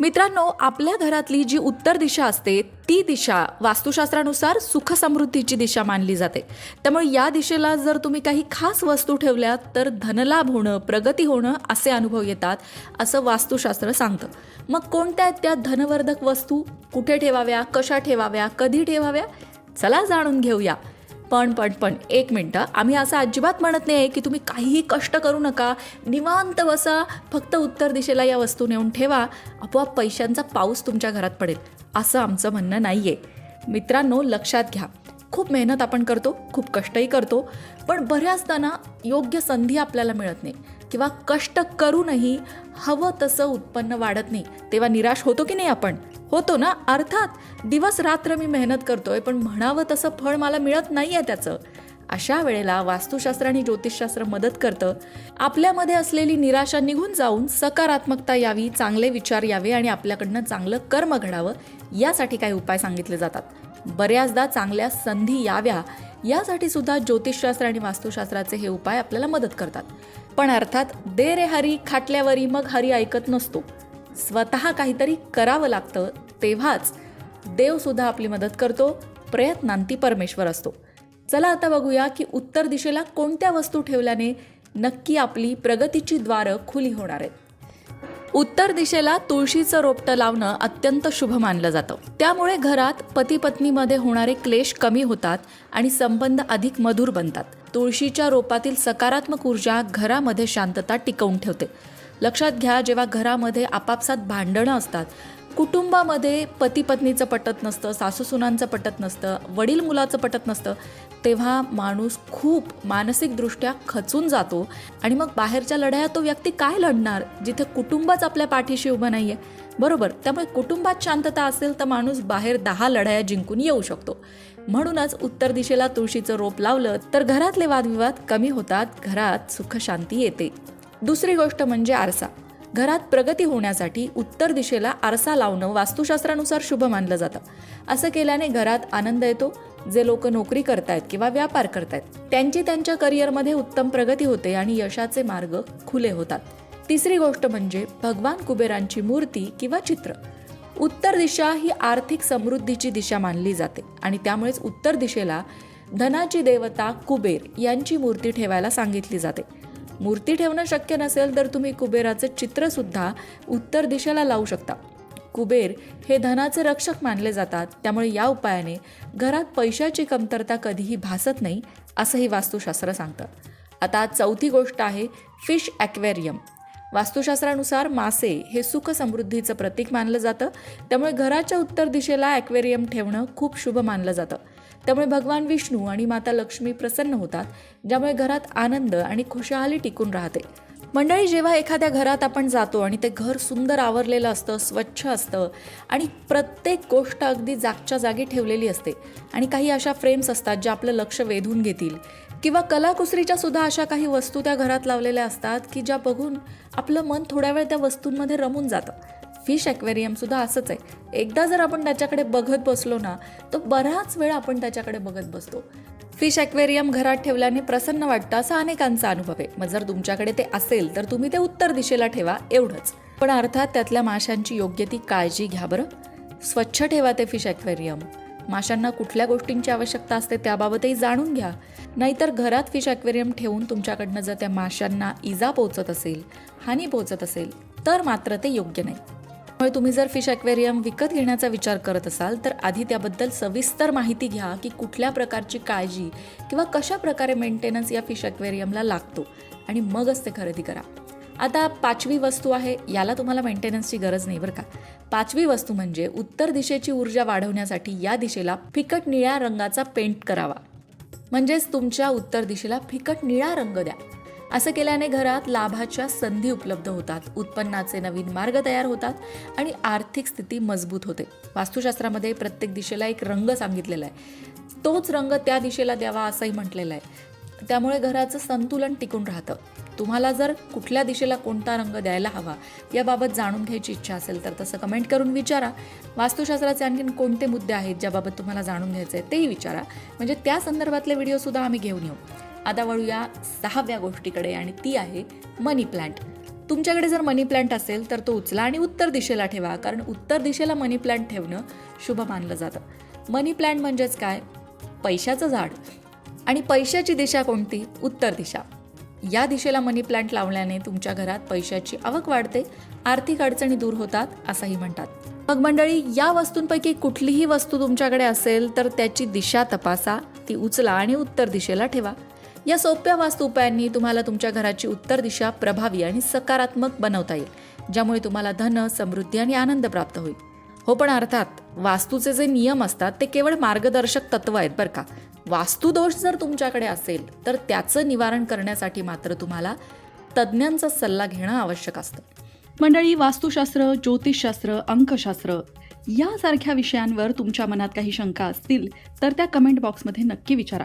मित्रांनो आपल्या घरातली जी उत्तर दिशा असते ती दिशा वास्तुशास्त्रानुसार सुखसमृद्धीची दिशा मानली जाते. त्यामुळे या दिशेला जर तुम्ही काही खास वस्तू ठेवल्यात तर धनलाभ होणं प्रगती होणं असे अनुभव येतात असं वास्तुशास्त्र सांगतं. मग कोणत्या आहेत त्या धनवर्धक वस्तू? कुठे ठेवाव्या? कशा ठेवाव्या? कधी ठेवाव्या? चला जाणून घेऊया. पण पण पण एक मिनटं. आम्ही असं अजिबात म्हणत नाही की तुम्ही काहीही कष्ट करू नका. निवांत बसा. फक्त उत्तर दिशेला या वस्तू नेऊन ठेवा. आपोआप पैशांचा पाऊस तुमच्या घरात पडेल असं आमचं म्हणणं नाही आहे मित्रांनो लक्षात घ्या. खूप मेहनत आपण करतो खूप कष्टही करतो पण बऱ्याचदा ना योग्य संधी आपल्याला मिळत नाही. किंवा कष्ट करूनही हवं तसं उत्पन्न वाढत नाही. तेव्हा निराश होतो की नाही आपण? होतो ना? अर्थात दिवस रात्र मी मेहनत करतोय पण म्हणावं तसं फळ मला मिळत नाही आहे त्याचं. अशा वेळेला वास्तुशास्त्र आणि ज्योतिषशास्त्र मदत करतं. आपल्यामध्ये असलेली निराशा निघून जाऊन सकारात्मकता यावी चांगले विचार यावे आणि आपल्याकडनं चांगलं कर्म घडावं यासाठी काही उपाय सांगितले जातात. बऱ्याचदा चांगल्या संधी याव्या यासाठी सुद्धा ज्योतिषशास्त्र आणि वास्तुशास्त्राचे हे उपाय आपल्याला मदत करतात. पण अर्थात दे रे हरी खाटल्यावरी मग हरी ऐकत नसतो. स्वतः काहीतरी करावं लागतं तेव्हाच देवसुद्धा आपली मदत करतो प्रयत्नांती परमेश्वर असतो. चला आता बघूया की उत्तर दिशेला कोणत्या वस्तू ठेवल्याने नक्की आपली प्रगतीची द्वारं खुली होणार आहेत. उत्तर दिशेला तुळशीचं रोपटं लावणं अत्यंत शुभ मानलं जातं. त्यामुळे घरात पती पत्नीमध्ये होणारे क्लेश कमी होतात आणि संबंध अधिक मधुर बनतात. तुळशीच्या रोपातील सकारात्मक ऊर्जा घरामध्ये शांतता टिकवून ठेवते. लक्षात घ्या जेव्हा घरामध्ये आपापसात भांडणं असतात कुटुंबामध्ये पती पत्नीचं पटत नसतं सासूसुनांचं पटत नसतं वडील मुलाचं पटत नसतं तेव्हा माणूस खूप मानसिकदृष्ट्या खचून जातो आणि मग बाहेरच्या लढाया तो व्यक्ती काय लढणार जिथे कुटुंबच आपल्या पाठीशी उभं नाही आहे बरोबर त्यामुळे कुटुंबात शांतता असेल तर माणूस बाहेर दहा लढाया जिंकून येऊ शकतो. म्हणूनच उत्तर दिशेला तुळशीचं रोप लावलं तर घरातले वादविवाद कमी होतात घरात सुख शांती येते. दुसरी गोष्ट म्हणजे आरसा. घरात प्रगती होण्यासाठी उत्तर दिशेला आरसा लावणं वास्तुशास्त्रानुसार शुभ मानलं जातं. असं केल्याने घरात आनंद येतो जे लोक नोकरी करतायत किंवा व्यापार करतायत त्यांची त्यांच्या करिअरमध्ये उत्तम प्रगती होते आणि यशाचे मार्ग खुले होतात. तिसरी गोष्ट म्हणजे भगवान कुबेरांची मूर्ती किंवा चित्र. उत्तर दिशा ही आर्थिक समृद्धीची दिशा मानली जाते आणि त्यामुळेच उत्तर दिशेला धनाची देवता कुबेर यांची मूर्ती ठेवायला सांगितली जाते. मूर्ती ठेवणं शक्य नसेल तर तुम्ही कुबेराचं चित्रसुद्धा उत्तर दिशेला लावू शकता. कुबेर हे धनाचे रक्षक मानले जातात. त्यामुळे या उपायाने घरात पैशाची कमतरता कधीही भासत नाही असंही वास्तुशास्त्र सांगतं. आता चौथी गोष्ट आहे फिश ॲक्वेरियम. वास्तुशास्त्रानुसार मासे हे सुख समृद्धीचं प्रतीक मानलं जातं. त्यामुळे घराच्या उत्तर दिशेला ॲक्वेरियम ठेवणं खूप शुभ मानलं जातं. त्यामुळे भगवान विष्णू आणि माता लक्ष्मी प्रसन्न होतात ज्यामुळे घरात आनंद आणि खुशहाली टिकून राहते. मंडळी जेव्हा एखाद्या घरात आपण जातो आणि ते घर सुंदर आवरलेलं असतं स्वच्छ असतं आणि प्रत्येक गोष्ट अगदी जागच्या जागी ठेवलेली असते आणि काही अशा फ्रेम्स असतात ज्या आपलं लक्ष वेधून घेतील किंवा कलाकुसरीच्या सुद्धा अशा काही वस्तू त्या घरात लावलेल्या असतात की ज्या बघून आपलं मन थोड्या वेळ त्या वस्तूंमध्ये रमून जातं. फिश ॲक्वेरियम सुद्धा असंच आहे. एकदा जर आपण त्याच्याकडे बघत बसलो ना तर बराच वेळ आपण त्याच्याकडे बघत बसतो. फिश ॲक्वेरियम घरात ठेवल्याने प्रसन्न वाटतं असा अनेकांचा अनुभव आहे. मग जर तुमच्याकडे ते असेल तर तुम्ही ते उत्तर दिशेला ठेवा एवढंच. पण अर्थात त्यातल्या माशांची योग्य ती काळजी घ्या बरं. स्वच्छ ठेवा ते फिश ॲक्वेरियम. माशांना कुठल्या गोष्टींची आवश्यकता असते त्याबाबतही जाणून घ्या. नाहीतर घरात फिश ॲक्वेरियम ठेवून तुमच्याकडनं जर त्या माशांना इजा पोचत असेल हानी पोचत असेल तर मात्र ते योग्य नाही. त्यामुळे तुम्ही जर फिश ॲक्वेरियम विकत घेण्याचा विचार करत असाल तर आधी त्याबद्दल सविस्तर माहिती घ्या की कुठल्या प्रकारची काळजी किंवा कशा प्रकारे मेंटेनन्स या फिश ॲक्वेरियमला लागतो आणि मगच ते खरेदी करा. आता पाचवी वस्तू आहे याला तुम्हाला मेंटेनन्सची गरज नाही बरं का. पाचवी वस्तू म्हणजे उत्तर दिशेची ऊर्जा वाढवण्यासाठी या दिशेला फिकट निळ्या रंगाचा पेंट करावा. म्हणजेच तुमच्या उत्तर दिशेला फिकट निळा रंग द्या. असं केल्याने घरात लाभाच्या संधी उपलब्ध होतात उत्पन्नाचे नवीन मार्ग तयार होतात आणि आर्थिक स्थिती मजबूत होते. वास्तुशास्त्रामध्ये प्रत्येक दिशेला एक रंग सांगितलेला आहे. तोच रंग त्या दिशेला द्यावा असंही म्हटलेलं आहे. त्यामुळे घराचं संतुलन टिकून राहतं. तुम्हाला जर कुठल्या दिशेला कोणता रंग द्यायला हवा याबाबत जाणून घ्यायची इच्छा असेल तर तसं कमेंट करून विचारा. वास्तुशास्त्राचे आणखीन कोणते मुद्दे आहेत ज्याबाबत तुम्हाला जाणून घ्यायचे आहे तेही विचारा. म्हणजे त्या संदर्भातले व्हिडिओसुद्धा आम्ही घेऊन येऊ. आता वळूया सहाव्या गोष्टीकडे आणि ती आहे मनी प्लांट तुमच्याकडे जर मनी प्लांट असेल तर तो उचला आणि उत्तर दिशेला ठेवा कारण उत्तर दिशेला मनी प्लांट ठेवणं शुभ मानलं जातं. मनी प्लांट म्हणजेच काय? पैशाचं झाड. आणि पैशाची दिशा कोणती? उत्तर दिशा. या दिशेला मनी प्लांट लावल्याने तुमच्या घरात पैशाची आवक वाढते आर्थिक अडचणी दूर होतात असंही म्हणतात. मग मंडळी या वस्तूंपैकी कुठलीही वस्तू तुमच्याकडे असेल तर त्याची दिशा तपासा ती उचला आणि उत्तर दिशेला ठेवा. या सोप्या वास्तू उपायांनी तुम्हाला तुमच्या घराची उत्तर दिशा प्रभावी आणि सकारात्मक बनवता येईल ज्यामुळे तुम्हाला धन समृद्धी आणि आनंद प्राप्त होईल. हो पण अर्थात वास्तूचे जे नियम असतात ते केवळ मार्गदर्शक तत्व आहेत बरं का. वास्तुदोष जर तुमच्याकडे असेल तर त्याचं निवारण करण्यासाठी मात्र तुम्हाला तज्ज्ञांचा सल्ला घेणं आवश्यक असतं. मंडळी वास्तुशास्त्र ज्योतिषशास्त्र अंकशास्त्र यासारख्या विषयांवर तुमच्या मनात काही शंका असतील तर त्या कमेंट बॉक्समध्ये नक्की विचारा.